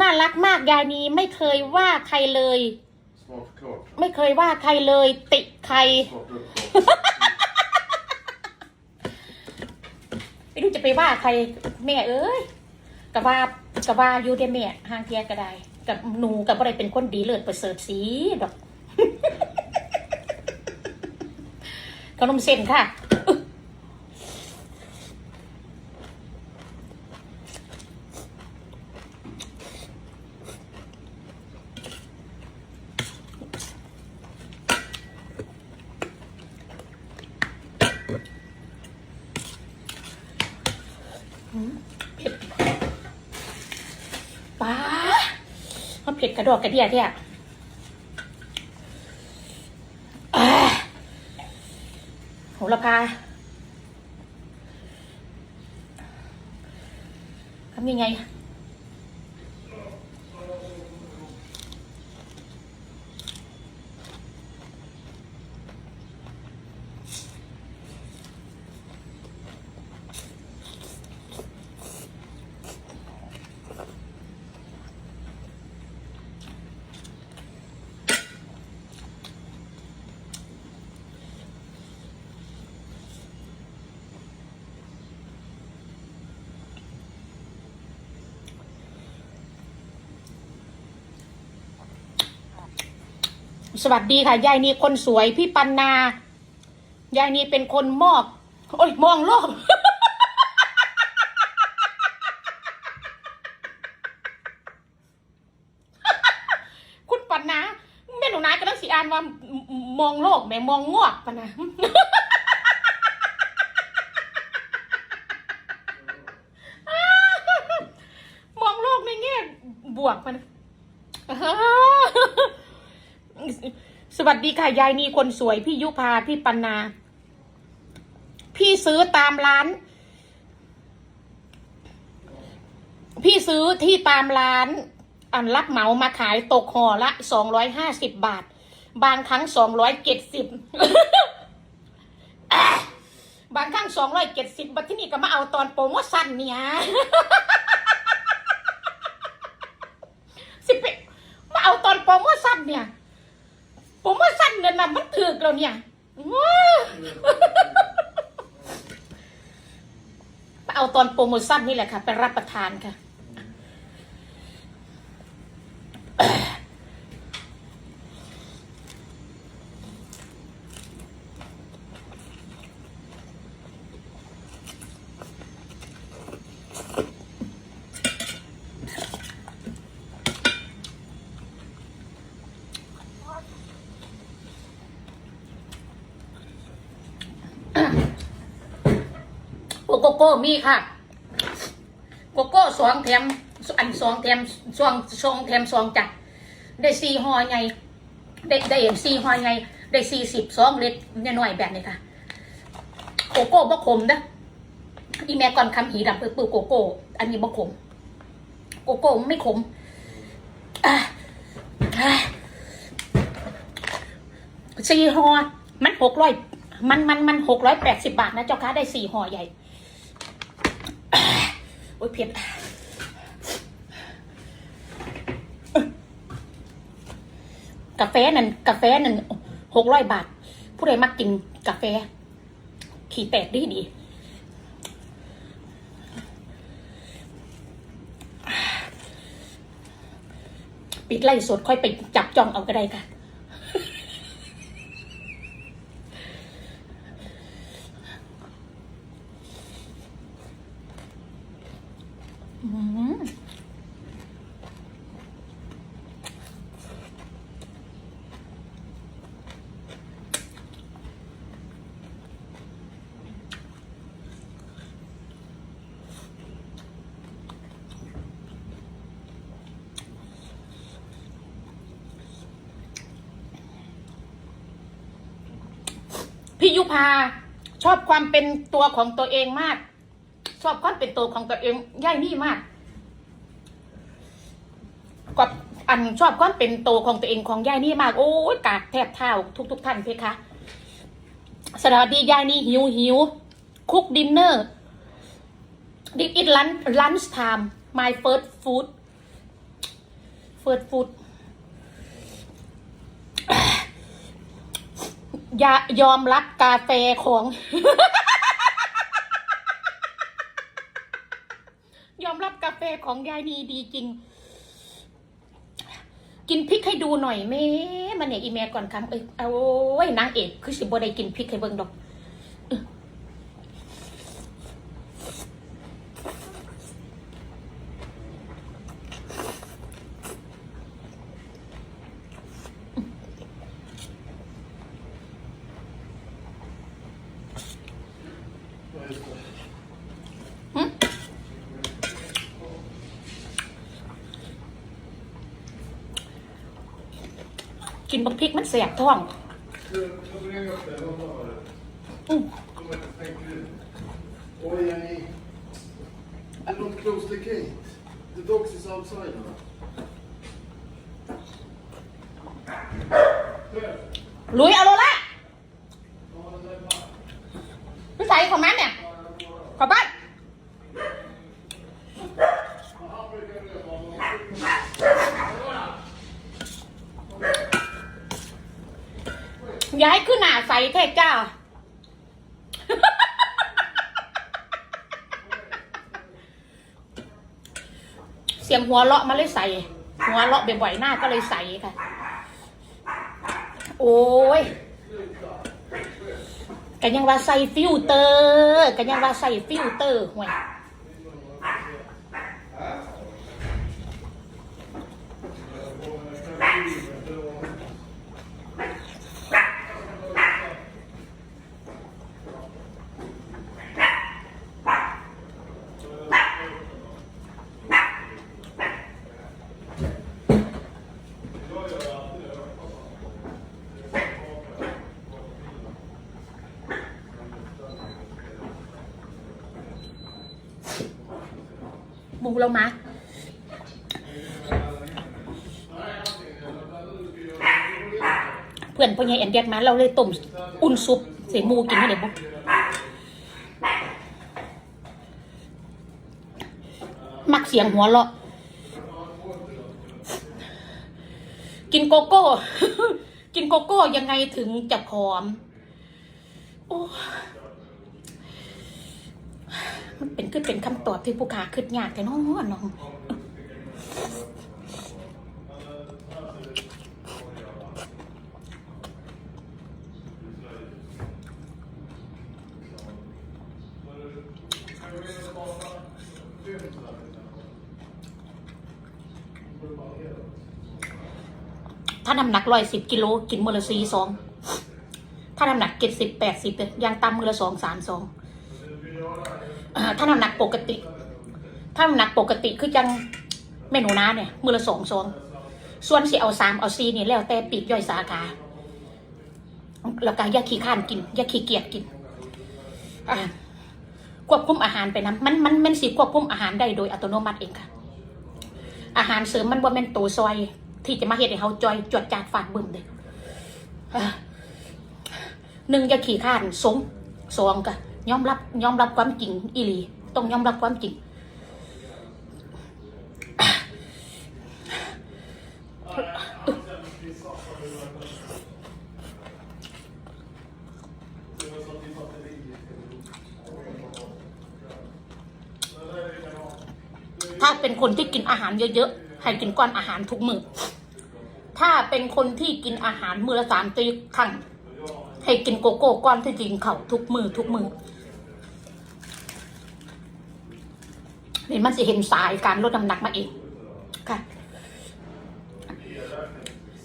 น่ารักมากยายนีไม่เคยว่าใครเลย Smakklart. ไม่เคยว่าใครเลย ติใคร Smart upp. ไม่รู้จะไปว่าใครแม่เอ้ยกะว่ากะว่าอยู่เด้แม่ห่างเทียก็ได้กับหนูกับอะไรเป็นคนดีเลิศประเสริฐสีดอก ขนมเส้นค่ะ เผ็ดป้ามันเผ็ดกระดอกกระเดียเนี่ยโหระพาทำยังไง สวัสดีค่ะยายนีคนสวยพี่ปันนายายนีเป็นคนมอกโอ้ยมองโลกคุณปันนาแม่หนูนายกำลังสีอ่านว่ามมองโลกแม่มองงอกปันนา มองโลกในแง่บวกปันนะ สวัสดีค่ะยายนีคนสวยพี่ยุพาพี่ปันนา พี่ซื้อตามร้าน พี่ซื้อที่ตามร้านอันรับเหมามาขายตกห่อละสองร้อยห้าสิบบาท บางครั้งสองร้อยเจ็ดสิบบางครั้งสองร้อยเจ็ดสิบบัดที่นี่ก็มาเอาตอนโปรโมชั่นเนี่ยสิไปมาเอาตอนโปรโมชั่นเนี่ย โปรโมชั่นเนี่ยนะมันถือกแล้วเนี่ยว้ามาเอาตอนโปรโมชั่นนี่แหละค่ะ ไปรับประทานค่ะ โกโก้มีค่ะ โกโก้สองแถมอันสองแถมสองสองแถมสองจ้ะได้สี่ห่อไงได้ได้เห็นสี่ห่อไงได้สี่สิบสองเล็ดน้อยแบบนี้ค่ะ โกโก้บ่ขมนะอีแม่ก่อนคำหีดำเปื้อโกโก้ อันนี้บ่ขม โกโก้ไม่ขมสี่ห่อมันหกร้อยมันมันมันหกร้อยแปดสิบาทนะเจ้าค่ะได้สี่ห่อใหญ่ โอ้ยเผ็ดกาแฟนั่นกาแฟนั่นหกร้อยบาท ผู้ใดมักกินกาแฟ ขี่แตกดีดีปิดไล่สดค่อยไปจับจองเอาก็ได้ค่ะ อืมพี่ ยุพาชอบความเป็นตัวของตัวเองมาก ชอบความเป็นตัวของตัวเองย่ายนี่มากกับอันชอบความเป็นโตวของตัวเองของยายนี่มาก โอ้ยกากแทบเท้าทุกทุกท่านเพคะสวัสดียายนี่หิวหิวคุกดินเนอร์ดิ it lunch lunch time my first food เฟิร์สฟูด อย่ายอมรับกาแฟของ ยอมรับกาแฟของยายนีดีจริง กินพริกให้ดูหน่อยแม่มันเนี่ยอีเมลก่อนคำเอ้ยเอาไว้ยนางเอกคือสิบบได้กินพริกให้เบิ่งดอก นบักพริกมันแสบท้อง Jag får ringa upp dig. Vad var det? อืม Vad tänker du? Oj, Jenny. Do not close the gate. The dogs is outside. now. ลุยเอาโลละนิสัยของมันเนี่ย ขอบ้าน ย้ายขึ้นหน้าใสแท้จ้า เสียงหัวเราะมาเลยใส่หัวเราะบ่อยๆหน้าก็เลยใสค่ะ โอ้ยกันยังว่าใส่ฟิลเตอร์กันยังว่าใส่ฟิลเตอร์ห่วย บูเรามาเพื่อนพ่อใหญ่แอนเดียดมาเราเลยต้มอุ่นซุปใส่หมูกินให้เด็กบุ๊มักเสียงหัวเราะกินโกโก้ กินโกโก้ยังไงถึงจะผอม โอ้ มันเป็นคือเป็นคำตอบที่ผู้ขาคิดยากแต่น้องน้องถ้าน้ำหนักร้อยสิบกิโลกินมือละสี่ซอง ถ้าน้ำหนักเจ็ดสิบแปดสิบยางต่ำมือละสองสามซอง ถ้าน้ำหนักปกติ ถ้าน้ำหนักปกติคือจังแม่หนูน้าเนี่ย มือละสองซองส่วนสิเอาสามเอาสี่นี่แล้วแต่ปีกย่อยสาขาแล้วก็ยาขี้ข้านกินยาขี้เกียจกินควบคุมอาหารไปนะมันมันมันสิควบคุมอาหารได้โดยอัตโนมัติเองค่ะ อาหารเสริมมันบ่แม่นตัวซอย ที่จะมาเฮ็ดให้เฮาจอยจวดจาดฟาดบึ้มเลยหนึ่งยาขี้ข้านสงสองก็ ยอมรับยอมรับความจริง อีหลีต้องยอมรับความจริงถ้าเป็นคนที่กินอาหารเยอะๆ ให้กินก้อนอาหารทุกมือ ถ้าเป็นคนที่กินอาหารมือละสามตีครั้ง ให้กินโกโก้ก้อนที่จริงเขาทุกมือทุกมือนี่มันจะเห็นสายการลดน้ำหนักมาเองค่ะ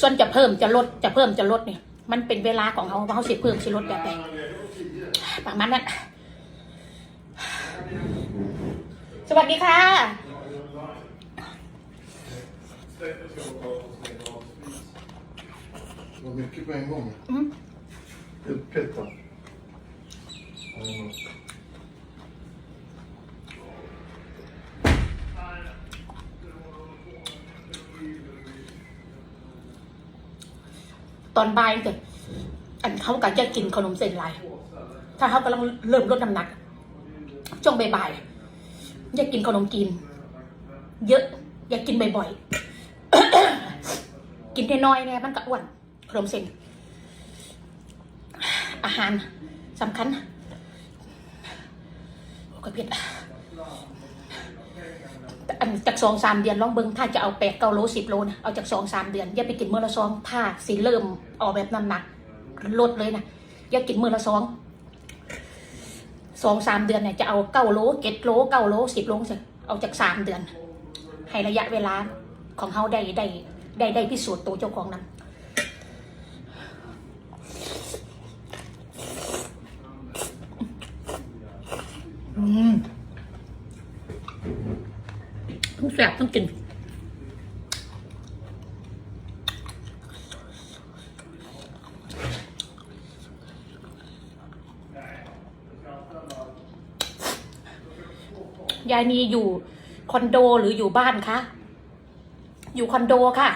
ส่วนจะเพิ่มจะลดจะเพิ่มจะลดเนี่ย มันเป็นเวลาของเขาว่าเขาสิเพิ่มสิลดแบบไหนประมาณนั้นสวัสดีค่ะ Det var mycket på en gång. อืม Upphetta. Mm. ตอนบ่ายเกิดอันเขาก็จะกินขนมเส้นลาย ถ้าเขากำลังเริ่มลดน้ำหนักช่วงบ่ายๆอยากกินขนมจีนเยอะ อยากกินบ่อยๆ กินน้อยเนี่ยมันก็อ้วนขนมเส้น อาหารสำคัญก็เผ็ดอันจากสองสามเดือนลองเบิ้งถ้าจะเอาแปดเก้าโลสิบโลนะเอาจากสองสามเดือนอย่าไปกินมื้อละซองถ้าสิเริ่มออกแบบน้ำหนักลดเลยนะอย่ากินมื้อละซองสองสามเดือนเนี่ยจะเอาเก้าโลเจ็ดโลเก้าโลสิบโลสิเอาจากสามเดือน ให้ระยะเวลาของเขาได้ได้ได้ได้พิสูจน์ตัวเจ้าของนั้นอืมต้อง แสบต้องกินยายนีอยู่คอนโดหรืออยู่บ้านคะ อยู่คอนโดค่ะ